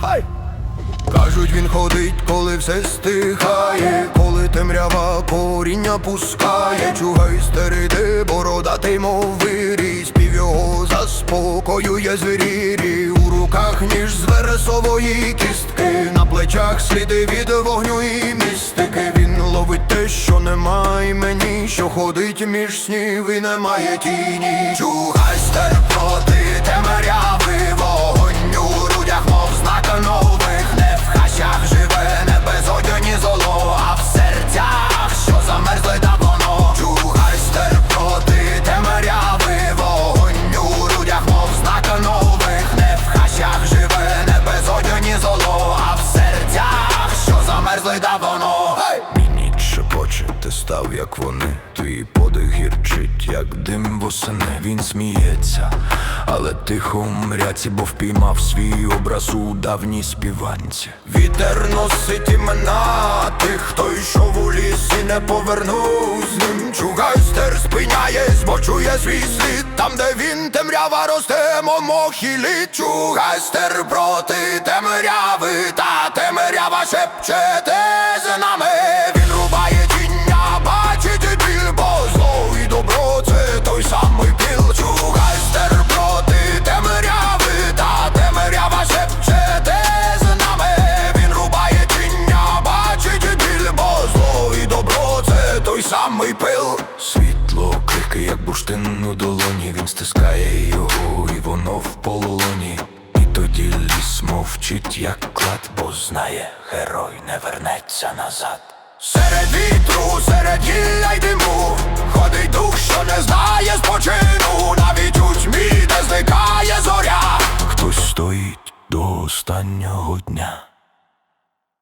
Хай! Кажуть, він ходить, коли все стихає, коли темрява коріння пускає, чугайстер іде, бородатий мов вирій, спів його заспокоює звірірі, у руках ніж з вересової кістки, на плечах сліди від вогню і містики. Він ловить те, що немає мені, що ходить між снів і немає тіні. Чугайстер проти замерзли давно. Мій ніч шепоче, ти став, як вони, твій подих гірчить, як дим восени. Він сміється, але тихо у мряці, бо впіймав свій образ у давній співанці. Вітер носить імена тих, хто йшов у ліс і не повернув з ним. Чугайстер спиняєсь, бо чує свій слід. Там, де він темрява росте, мов мохілі. Чугайстер проти темряви, та темряви, самий пил. Світло крики, як бурштин у долоні. Він стискає його, і воно в полоні. Мовчить, як клад, бо знає, герой не вернеться назад. Серед вітру, серед гілля й диму. Ходить дух, що не знає спочину. Навіть у тьмі, де зникає зоря. Хтось стоїть до останнього дня